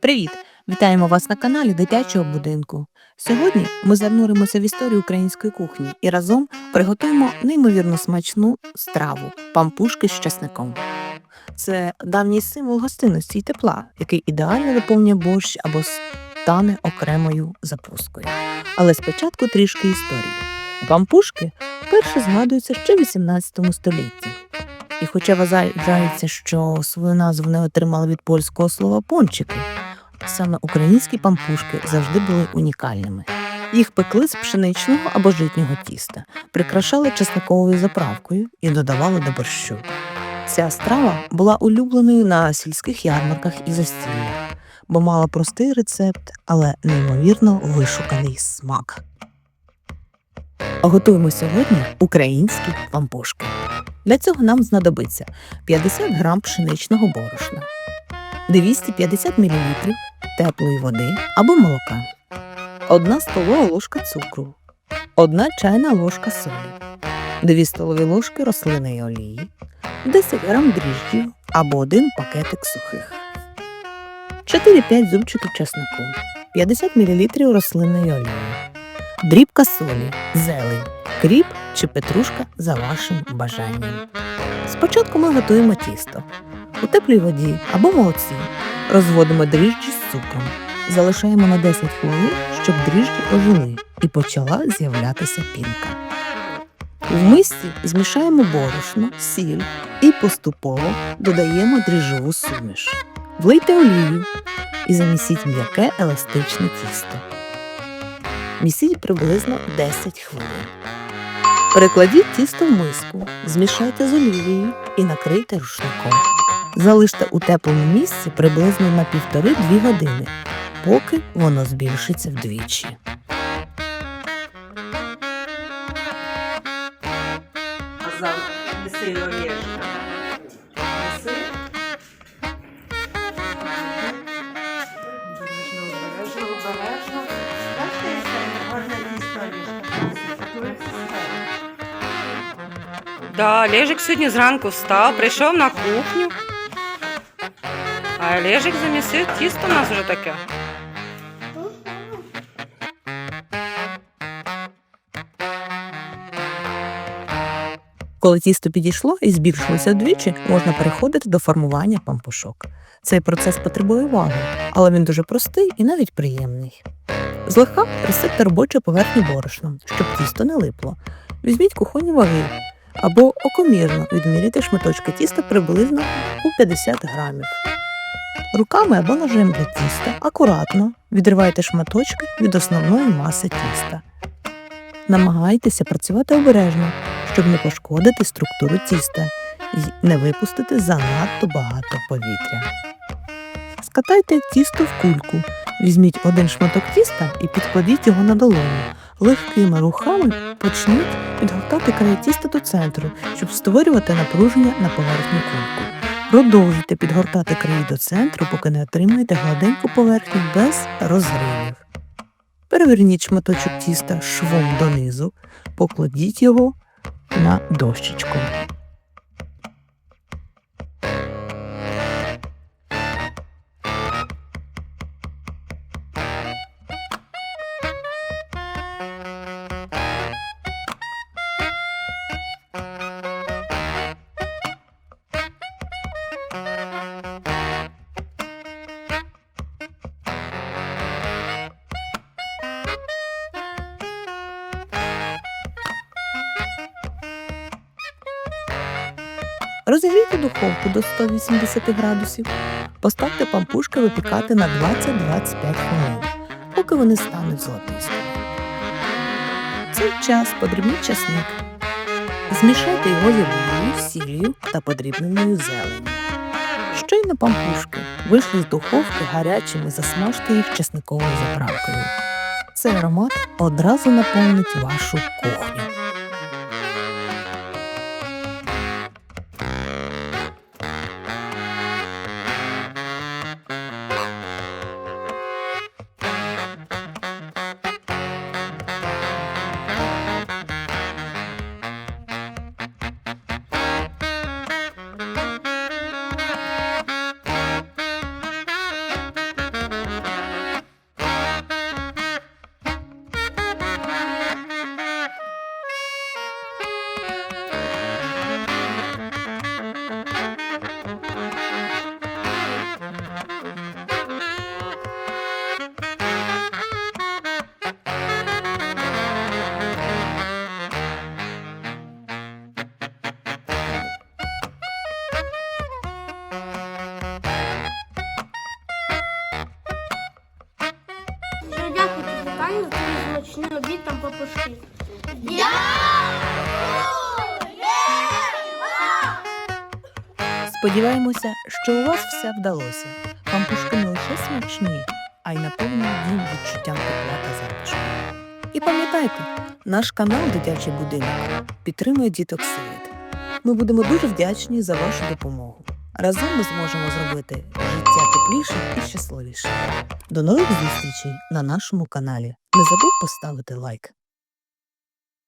Привіт! Вітаємо вас на каналі дитячого будинку. Сьогодні ми зануримося в історію української кухні і разом приготуємо неймовірно смачну страву пампушки з часником. Це давній символ гостинності і тепла, який ідеально доповнює борщ або стане окремою запускою. Але спочатку трішки історії. Пампушки вперше згадуються ще в 18 столітті. І хоча вважається, що свою назву не отримали від польського слова пончики, саме українські пампушки завжди були унікальними. Їх пекли з пшеничного або житнього тіста, прикрашали чесниковою заправкою і додавали до борщу. Ця страва була улюбленою на сільських ярмарках і застіллях, бо мала простий рецепт, але неймовірно вишуканий смак. Готуємо сьогодні українські пампушки. Для цього нам знадобиться 50 грам пшеничного борошна, 250 мл теплої води або молока, 1 столова ложка цукру, 1 чайна ложка солі, 2 столові ложки рослинної олії, 10 грам дріжджів або 1 пакетик сухих, 4-5 зубчиків чеснику, 50 мл рослинної олії, дрібка солі, зелень, кріп чи петрушка за вашим бажанням. Спочатку ми готуємо тісто. У теплій воді або молоці розводимо дріжджі з цукром. Залишаємо на 10 хвилин, щоб дріжджі ожили і почала з'являтися пінка. В мисці змішаємо борошно, сіль і поступово додаємо дріжджову суміш. Влийте олію і замісіть м'яке еластичне тісто. Місіть приблизно 10 хвилин. Перекладіть тісто в миску, змішайте з олією і накрийте рушником. Залиште у теплому місці приблизно на 1,5-2 години, поки воно збільшиться вдвічі. Гарна історія. Да, Олежик сьогодні зранку встав, прийшов на кухню. А Олежик замісив тісто у нас вже таке. Коли тісто підійшло і збільшилося вдвічі, можна переходити до формування пампушок. Цей процес потребує уваги, але він дуже простий і навіть приємний. Злегка присипте робочу поверхню борошном, щоб тісто не липло. Візьміть кухонні ваги або окомірно відміряйте шматочки тіста приблизно у 50 грамів. Руками або ножем для тіста акуратно відривайте шматочки від основної маси тіста. Намагайтеся працювати обережно, щоб не пошкодити структуру тіста і не випустити занадто багато повітря. Скатайте тісто в кульку, візьміть один шматок тіста і підкладіть його на долоню. Легкими рухами почніть підгортати край тіста до центру, щоб створювати напруження на поверхню кульку. Продовжуйте підгортати краї до центру, поки не отримаєте гладеньку поверхню без розривів. Переверніть шматочок тіста швом донизу, покладіть його на дощечку. Розігрійте духовку до 180 градусів. Поставте пампушки випікати на 20-25 хвилин, поки вони стануть золотистими. Цей час подрібніть часник. Змішайте його з олією, сіллю та подрібненою зеленню. Щойно пампушки вийшли з духовки гарячими, засмажте їх чесниковою заправкою. Цей аромат одразу наповнить вашу кухню. Смачний обід там папушки. Сподіваємося, що у вас все вдалося. Пампушки не лише смачні, а й наповнені дім відчуттям тепла та затишку. І пам'ятайте, наш канал Дитячий будинок підтримує діток сиріт. Ми будемо дуже вдячні за вашу допомогу. Разом ми зможемо зробити життя теплішим і щасливіше. До нових зустрічей на нашому каналі. Не забудь поставити лайк.